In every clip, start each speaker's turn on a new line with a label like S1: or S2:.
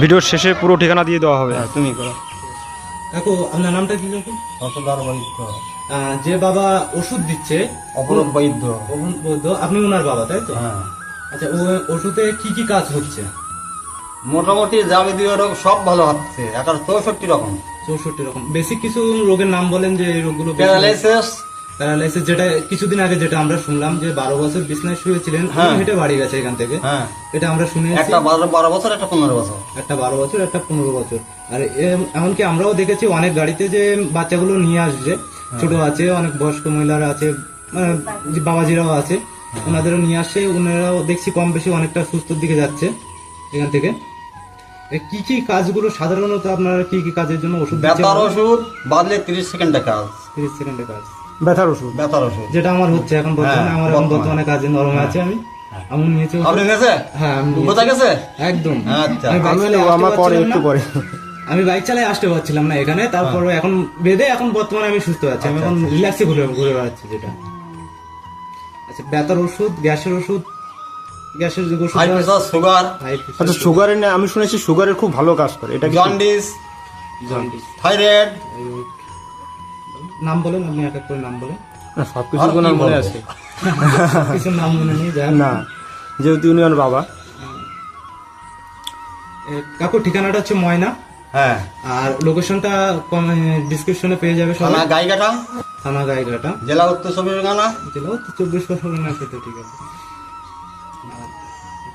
S1: ভিডিওর শেষে পুরো ঠিকানা দিয়ে দেওয়া হবে।
S2: হ্যাঁ তুমি করো।
S3: কাকু আপনার নামটা কি কাকু
S2: অসদার বৈদ্য।
S3: যে বাবা ওষুধ দিচ্ছে
S2: অপরূপ বৈদ্য।
S3: ওখান বৈদ্য, আপনি ওনার বাবা তাই তো?
S2: হ্যাঁ।
S3: আচ্ছা ও ওষুধে কি কি কাজ হচ্ছে?
S2: মোটামুটি যাবতীয় রোগ সব ভালো হচ্ছে এখন চৌষট্টি রকম।
S3: চৌষট্টি রকম। বেসিক কিছু রোগের নাম বলেন যে এই রোগগুলো
S2: প্যারালাইসিস
S3: প্যারালাইসিস যেটা কিছুদিন আগে যেটা আমরা শুনলাম যে বারো বছর বিছনায় শুয়েছিলেন
S2: হ্যাঁ।
S3: হেঁটে বাড়ি গেছে এখান থেকে।
S2: হ্যাঁ।
S3: এটা আমরা শুনেছি।
S2: একটা বারো বছর একটা পনেরো বছর।
S3: একটা বারো বছর একটা পনেরো বছর। আর এমনকি আমরাও দেখেছি অনেক গাড়িতে যে বাচ্চাগুলো নিয়ে আসছে। ছোট আছে অনেক বয়স্ক মহিলারা আছে মানে বাবাজিরাও আছে। ওনাদেরও নিয়ে আসছে ওনারাও দেখছি কম বেশি অনেকটা সুস্থর দিকে যাচ্ছে এখান থেকে। কি কি কাজগুলো সাধারণত আপনারা কি কি কাজের জন্য ওষুধ
S2: ব্যথার ওষুধ বাদলে তিরিশ সেকেন্ডে কাজ।
S3: তিরিশ সেকেন্ডের কাজ।
S1: ব্যথার ওষুধ।
S2: ব্যথার ওষুধ।
S3: যেটা আমার হচ্ছে এখন বর্তমানে
S2: হ্যাঁ,
S3: আমার এখন
S2: বর্তমানে।
S3: কাজে নরম আছে আমি। আমি নিয়েছি
S2: আপনি গেছে?
S3: হ্যাঁ আমি
S2: কোথায় গেছে?
S3: একদম।
S2: আচ্ছা।
S3: আমি
S1: আমার পরে একটু পরে।
S3: আমি বাইক চালাই আসতে পারছিলাম না এখানে তারপর এখন বেঁধে এখন বর্তমানে আমি সুস্থ আছি। আমি এখন রিল্যাক্সে ঘুরে ঘুরে বেড়াচ্ছি যেটা। আচ্ছা ব্যথার ওষুধ গ্যাসের ওষুধ গ্যাসের যে ওষুধ
S2: সুগার
S1: আচ্ছা সুগারের না আমি শুনেছি সুগারের খুব ভালো কাজ করে। এটা
S2: জন্ডিস
S3: জন্ডিস
S2: থাইরয়েড
S3: নাম বলেন আপনি এক এক করে নাম বলেন।
S1: না, ওনার মনে আছে?
S3: কিছু নাম মনে নেই যাক
S1: না যেহেতু উনি আমার বাবা
S3: কাকু ঠিকানাটা হচ্ছে ময়না।
S2: হ্যাঁ।
S3: আর লোকেশনটা ডিসক্রিপশনে পেয়ে যাবে
S2: থানা
S3: সবাই
S2: গাইঘাটা।
S3: থানা গাইঘাটা।
S2: জেলা উত্তর চব্বিশ পরগনা।
S3: জেলা তো চব্বিশ পরগনা তো ঠিক আছে।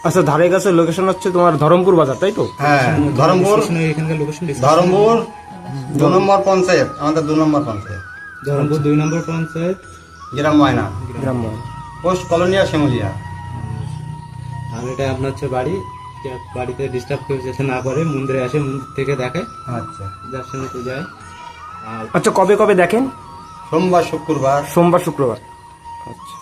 S1: আচ্ছা ধারে কাছে লোকেশন হচ্ছে তোমার ধরমপুর বাজার তাই তো?
S2: হ্যাঁ ধরমপুর।
S3: এখানকার লোকেশন
S2: ধরমপুর দু নম্বর পঞ্চায়েত আমাদের দু নম্বর পঞ্চায়েত।
S3: ধরমপুর দুই নম্বর পঞ্চায়েত
S2: গ্রাম ময়না।
S1: গ্রাম
S2: পোস্ট কলোনিয়া শ্যামলিয়া
S3: আর এটা আপনার হচ্ছে বাড়ি। বাড়িতে ডিস্টার্ব কেউ যাতে না করে মন্দিরে আসে মন্দির থেকে দেখে।
S2: আচ্ছা।
S3: যার সঙ্গে তো যায়। আর
S1: আচ্ছা কবে কবে দেখেন?
S2: সোমবার শুক্রবার।
S1: সোমবার শুক্রবার। আচ্ছা।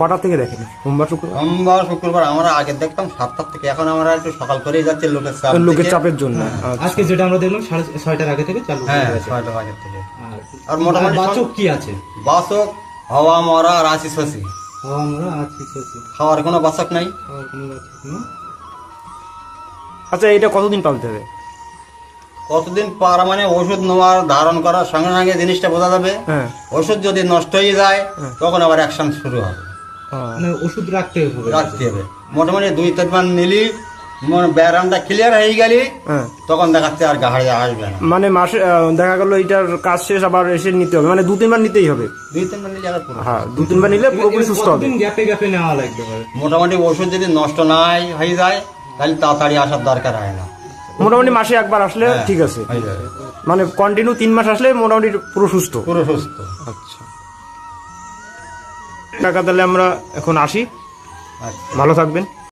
S1: কটা থেকে দেখেন? সোমবার শুক্রবার?
S2: সোমবার শুক্রবার আমরা আগে দেখতাম সাতটার থেকে। এখন আমরা একটু সকাল করেই যাচ্ছি লোকের চাপ
S1: লোকের। চাপের জন্য। আচ্ছা।
S3: আজকে যেটা আমরা দেখলাম সাড়ে ছয়টার আগে থেকে চালু
S2: হ্যাঁ ছয়টার আগের থেকে।
S3: আর
S2: মোটামুটি
S3: আর বাচক কি আছে?
S2: বাসক হাওয়া মরা আর আশি শশি।
S3: আমরা আছি আছি
S2: খাওয়ার কোনো বাসক নাই।
S3: খাওয়ার কোনো বাচক নেই।
S1: আচ্ছা এটা কতদিন পালতে হবে?
S2: কতদিন পার মানে ওষুধ নেওয়ার ধারণ করার সঙ্গে সঙ্গে জিনিসটা বোঝা যাবে।
S1: হ্যাঁ।
S2: ওষুধ যদি নষ্ট হয়ে যায় তখন আবার অ্যাকশন শুরু হবে।
S1: হ্যাঁ।
S3: মানে ওষুধ রাখতে হবে
S2: রাখতে হবে। মোটামুটি দুই তিনবার নিলি ব্যায়ামটা ক্লিয়ার হয়ে গেলি
S1: হ্যাঁ।
S2: তখন দেখাচ্ছে আর গাহাড়ি আসবে না।
S1: মানে মাসে দেখা গেল এটার কাজ শেষ আবার এসে নিতে হবে। মানে দু তিনবার নিতেই হবে।
S2: দুই তিনবার নিলে আবার
S1: হ্যাঁ দু তিনবার নিলে পুরোপুরি সুস্থ হবে।
S3: গ্যাপে গ্যাপে নেওয়া লাগবে
S2: মোটামুটি ওষুধ যদি নষ্ট নাই হয়ে যায় তাহলে তাড়াতাড়ি আসার দরকার হয় না।
S1: মোটামুটি মাসে একবার আসলে
S2: হ্যাঁ,
S1: ঠিক আছে। মানে কন্টিনিউ তিন মাস আসলে মোটামুটি পুরো সুস্থ।
S2: পুরো সুস্থ।
S1: আচ্ছা। টাকা তাহলে আমরা এখন আসি।
S2: আচ্ছা।
S1: ভালো থাকবেন।